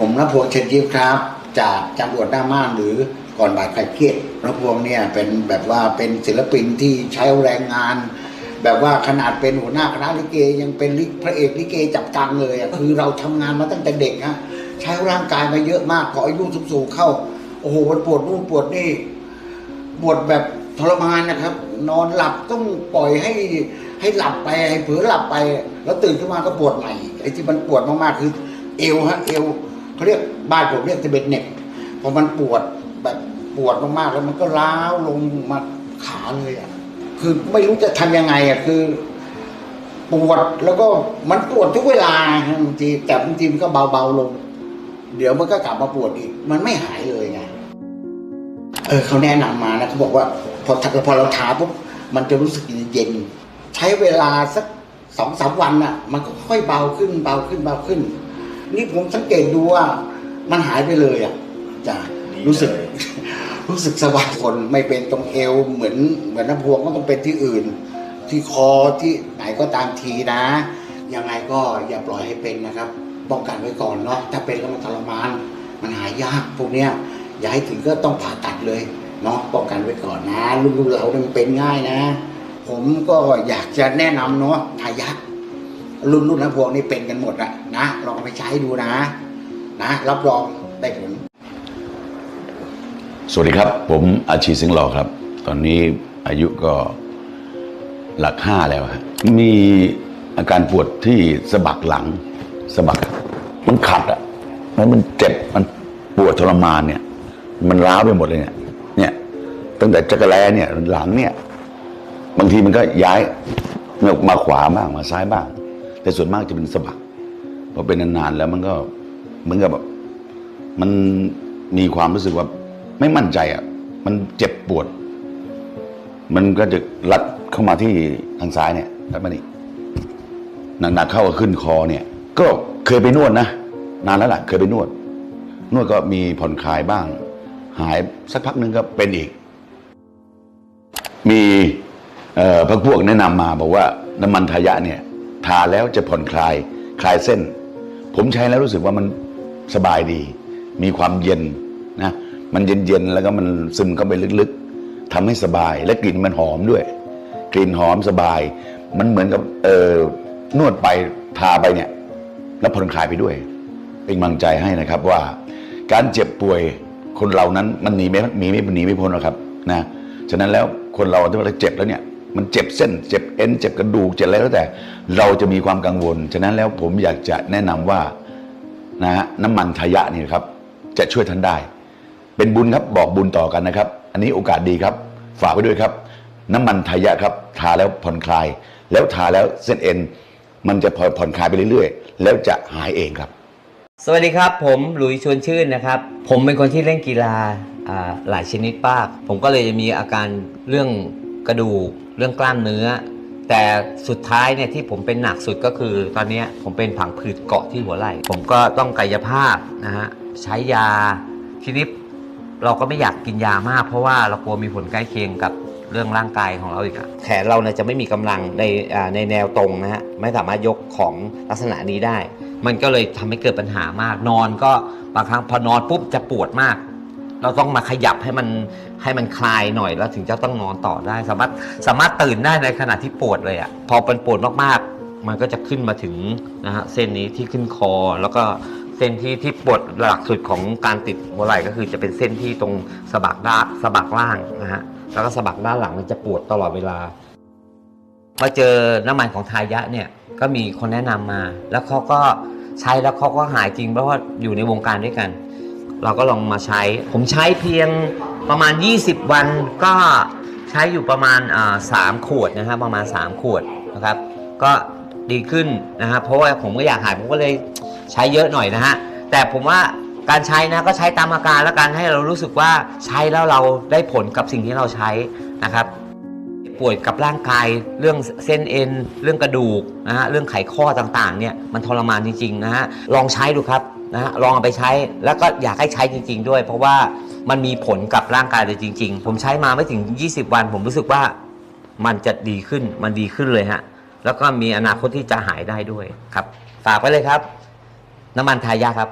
ผมนพวงเชนยิบครับ จากจังหวัดหน้าม่านหรือก่อนบ่ายใครเครียดนพวงเนี่ยเป็นแบบว่าเป็นศิลปินที่ใช้แรงงาน แบบว่าขนาดเป็นหัวหน้าคณะลิเกยังเป็นลิพระเอกลิเกจับตังเลยอะคือเราทำงานมาตั้งแต่เด็กฮะใช้ร่างกายมาเยอะมากพออายุสูงๆเข้า โอ้โหมันปวดนู่นปวดนี่ปวดแบบทรมานนะครับ นอนหลับต้องปล่อยให้ให้หลับไปให้เผลอหลับไป แล้วตื่นขึ้นมาก็ปวดใหม่ไอ้ที่มันปวดมากๆคือ เอวฮะเอว เขาเรียกบ้านผมเรียกจะเป็นเน็กพอมันปวดแบบปวดมากๆแล้วมันก็ล้าวลงมาขาเลยอะคือไม่รู้จะทำยังไงอะคือ ปวดแล้วก็มันปวดทุกเวลาบางทีแต่บางทีมันก็เบาๆลง เดี๋ยวมันก็กลับมาปวดอีก มันไม่หายเลยไงเออเขาแนะนำมานะเขาบอกว่า พอพอเราทาปุ๊บมันจะรู้สึกเย็นใช้เวลาสักสองสามวันน่ะ มันก็ค่อยเบาขึ้นเบาขึ้นเบาขึ้น นี่ผมสังเกตดูว่ามันหายไปเลยอะจ้ะดีรู้สึกเลยรู้สึกสบายคนไม่เป็นตรงเอวเหมือนเหมือนน้ำพวงก็ต้องเป็นที่อื่น ที่คอที่ไหนก็ตามทีนะ ยังไงก็อย่าปล่อยให้เป็นนะครับป้องกันไว้ก่อนเนาะถ้าเป็นแล้วมันทรมาน มันหายยากพวกเนี้ยอย่าให้ถึงก็ต้องผ่าตัดเลยเนาะป้องกันไว้ก่อนนะรุ่นๆเราเนี่ยมันเป็นง่ายนะ ผมก็อยากจะแนะนำเนาะทายาท รุ่นรุ่นน้ำพวงนี่เป็นกันหมดอะนะลองเอาไปใช้ดูนะ นะรับรองได้ผล สวัสดีครับ ผมอาชีสิงห์หล่อครับ ตอนนี้อายุก็หลักห้าแล้วครับมีอาการปวดที่สะบักหลังสะบัก มันขัดอะแล้วมันเจ็บมันปวดทรมานเนี่ย มันร้าวไปหมดเลยเนี่ยเนี่ย ตั้งแต่จักรแลเนี่ยหลังเนี่ย บางทีมันก็ย้ายมาขวาบ้างมาซ้ายบ้าง แต่ส่วนมากจะเป็นสะบักพอเป็นนานๆแล้วมันก็เหมือนกับแบบมันมีความรู้สึกว่าไม่มั่นใจอะ มันเจ็บปวด มันก็จะรัดเข้ามาที่ทางซ้ายเนี่ยรัดมานี่หนักๆเข้าก็ขึ้นคอเนี่ย ก็เคยไปนวดนะนานแล้วล่ะ เคยไปนวด นวดก็มีผ่อนคลายบ้าง หายสักพักหนึ่งก็เป็นอีก มีพักพวกแนะนำมาบอกว่าน้ำมันทายะเนี่ย ทาแล้วจะผ่อนคลายคลายเส้น ผมใช้แล้วรู้สึกว่ามันสบายดี มีความเย็นนะมันเย็นๆแล้วก็มันซึมเข้าไปลึกๆทำให้สบายและกลิ่นมันหอมด้วย กลิ่นหอมสบาย มันเหมือนกับเออนวดไปทาไปเนี่ยแล้วผ่อนคลายไปด้วย เป็นกำลังใจให้นะครับว่า การเจ็บป่วยคนเรานั้นมันหนีไม่หนีไม่หนีไม่พ้นหรอกครับนะฉะนั้นแล้วคนเราที่เราเจ็บแล้วเนี่ย มันเจ็บเส้น เจ็บเอ็นเจ็บกระดูกเจ็บอะไรแล้วแต่ เราจะมีความกังวล ฉะนั้นแล้วผมอยากจะแนะนำว่านะฮะน้ำมันทายะนี่ครับ จะช่วยท่านได้ เป็นบุญครับบอกบุญต่อกันนะครับ อันนี้โอกาสดีครับ ฝากไว้ด้วยครับ น้ำมันทายะครับ ทาแล้วผ่อนคลาย แล้วทาแล้วเส้นเอ็น มันจะผ่อนคลายไปเรื่อยๆ แล้วจะหายเองครับ สวัสดีครับ ผมหลุยชวนชื่นนะครับ ผมเป็นคนที่เล่นกีฬาอ่าหลายชนิดมาก ผมก็เลยจะมีอาการเรื่องกระดูก เรื่องกล้ามเนื้อ แต่สุดท้ายเนี่ยที่ผมเป็นหนักสุดก็คือ ตอนนี้ผมเป็นผังผืดเกาะที่หัวไหล่ ผมก็ต้องกายภาพนะฮะใช้ยาทีนี้เราก็ไม่อยากกินยามาก เพราะว่าเรากลัวมีผลใกล้เคียงกับเรื่องร่างกายของเราอีกอะแขนเราเนี่ยจะไม่มีกำลังในในแนวตรงนะฮะไม่สามารถยกของลักษณะนี้ได้ มันก็เลยทำให้เกิดปัญหามากนอนก็บางครั้งพอนอนปุ๊บจะปวดมาก เราต้องมาขยับให้มันให้มันคลายหน่อยแล้วถึงจะต้องนอนต่อได้ สามารถสามารถตื่นได้ในขณะที่ปวดเลยอะ่ะพอเป็นปวดมากๆ มันก็จะขึ้นมาถึงนะฮะเส้นนี้ที่ขึ้นคอ แล้วก็เส้นที่ที่ปวดหลักสุดของการติดหัวไหล่ก็คือจะเป็นเส้นที่ตรงสะบักด้านสะบักล่างนะฮะแล้วก็สะบักด้านหลังมันจะปวดตลอดเวลามาเจอน้ำมันของทายะเนี่ยก็มีคนแนะนำมา แล้วเขาก็ใช้แล้วเขาก็หายจริงเพราะว่าอยู่ในวงการด้วยกัน เราก็ลองมาใช้ ผมใช้เพียงประมาณ 20 วันก็ใช้อยู่ประมาณสามขวดนะฮะประมาณ 3 ขวดนะครับ ก็ดีขึ้นนะฮะเพราะว่าผมก็อยากหายผมก็เลยใช้เยอะหน่อยนะฮะแต่ผมว่าการใช้นะก็ใช้ตามอาการแล้วกันให้เรารู้สึกว่าใช้แล้วเราได้ผลกับสิ่งที่เราใช้นะครับป่วยกับร่างกายเรื่องเส้นเอ็น เรื่องกระดูกนะฮะเรื่องไขข้อต่างๆเนี่ยมันทรมานจริงๆนะฮะลองใช้ดูครับ นะฮะลองเอาไปใช้แล้วก็อยากให้ใช้จริง ๆ ด้วย เพราะว่ามันมีผลกับร่างกายเลยจริง ๆ ผมใช้มาไม่ถึง 20 วัน ผมรู้สึกว่ามันจะดีขึ้นมันดีขึ้นเลยฮะแล้วก็มีอนาคตที่จะหายได้ด้วยครับ ฝากไว้เลยครับ น้ำมันทายาครับ